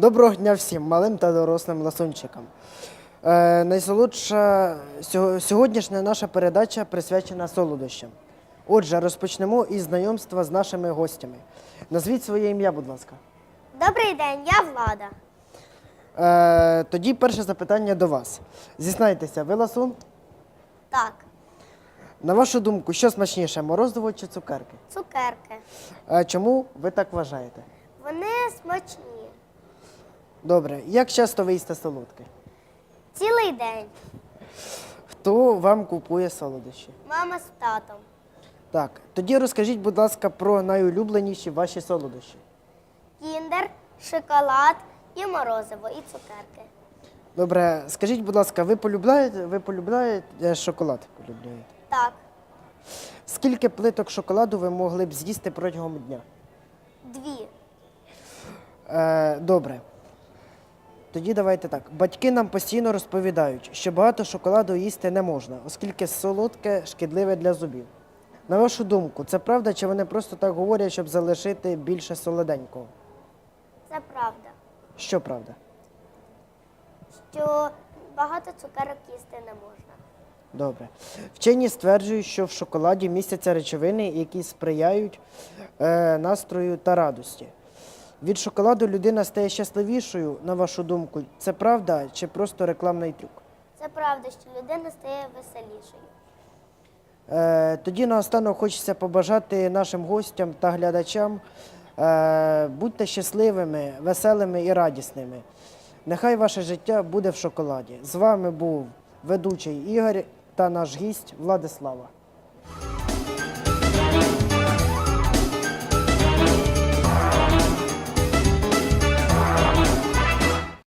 Доброго дня всім малим та дорослим ласунчикам. Е, найсолодша сьогоднішня наша передача присвячена солодощам. Отже, розпочнемо із знайомства з нашими гостями. Назвіть своє ім'я, будь ласка. Добрий день, я Влада. Е, тоді перше запитання до вас. Зізнайтеся, ви ласун? Так, На вашу думку, що смачніше, морозиво чи цукерки? цукерки. Е, чому ви так вважаєте? Вони смачні. Добре, як часто ви їсте солодке? Цілий день. Хто вам купує солодощі? Мама з татом. Так, тоді розкажіть, будь ласка, про найулюбленіші ваші солодощі. Кіндер, шоколад і морозиво, і цукерки. Добре, скажіть, будь ласка, ви полюбляєте, ви полюбляєте шоколад? Полюбляєте? Так, Скільки плиток шоколаду ви могли б з'їсти протягом дня? дві. Е, добре. Тоді давайте так. Батьки нам постійно розповідають, що багато шоколаду їсти не можна, оскільки солодке шкідливе для зубів. На вашу думку, це правда, чи вони просто так говорять, щоб залишити більше солоденького? Це правда. Що правда? Що багато цукерок їсти не можна. Добре. Вчені стверджують, що в шоколаді містяться речовини, які сприяють е, настрою та радості. Від шоколаду людина стає щасливішою, на вашу думку, це правда чи просто рекламний трюк? Це правда, що людина стає веселішою. Е, тоді наостанок хочеться побажати нашим гостям та глядачам е, будьте щасливими, веселими і радісними. Нехай ваше життя буде в шоколаді. З вами був ведучий Ігор та наш гість Владислава.